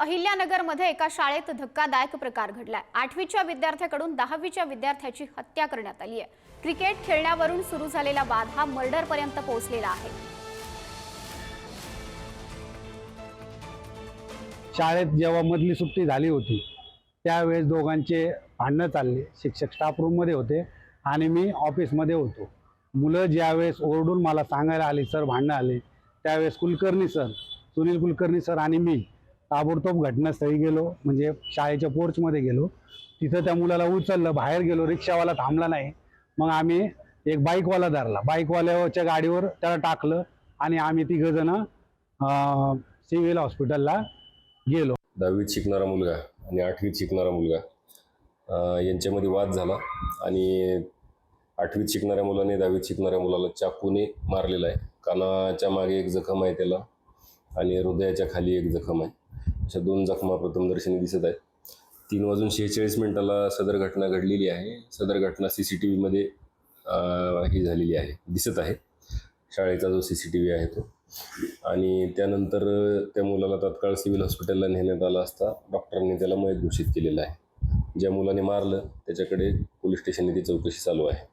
अहिल्यानगरमध्ये एका शाळेत धक्कादायक प्रकार घडलाय. आठवीच्या विद्यार्थ्याकडून दहावीच्या विद्यार्थ्याची हत्या करण्यात आली आहे क्रिकेट खेळण्यावरून सुरू झालेला वाद हा मर्डरपर्यंत पोहोचलेला आहे. शाळेत जेव्हा मधली सुट्टी झाली होती त्यावेळेस दोघांचे भांडणं चालले. शिक्षक स्टाफ रूममध्ये होते आणि मी ऑफिसमध्ये होतो. मुलं ज्यावेळेस ओरडून मला सांगायला आली सर भांडणं आले. त्यावेळेस कुलकर्णी सर सुनील कुलकर्णी सर आणि मी ताबडतोब घटनास्थळी गेलो म्हणजे शाळेच्या पोर्चमध्ये गेलो. तिथं त्या मुलाला उचललं बाहेर गेलो रिक्षावाला थांबला नाही. मग आम्ही एक बाईकवाला धरला. बाईकवाल्याच्या गाडीवर त्याला टाकलं आणि आम्ही तिघंजणं सिव्हिल हॉस्पिटलला गेलो. दहावीत शिकणारा मुलगा आणि आठवीत शिकणारा मुलगा यांच्यामध्ये वाद झाला आणि आठवीत शिकणाऱ्या मुलाने दहावीत शिकणाऱ्या मुलाला चाकूने मारलेला आहे. कानाच्या मागे एक जखम आहे त्याला आणि हृदयाच्या खाली एक जखम आहे. अशा दोन जखमा प्रथमदर्शनी दिसत आहेत. तीन वाजून शेहेचाळीस मिनिटाला सदर घटना घडलेली आहे. सदर घटना सी सी टी व्हीमध्ये ही झालेली आहे. दिसत आहे. शाळेचा जो सी सी टी व्ही आहे तो. आणि त्यानंतर त्या मुलाला तात्काळ सिव्हिल हॉस्पिटलला नेण्यात आला असता डॉक्टरांनी त्याला मयत घोषित केलेलं आहे. ज्या मुलाने मारलं त्याच्याकडे पोलीस स्टेशनने ती चौकशी चालू आहे.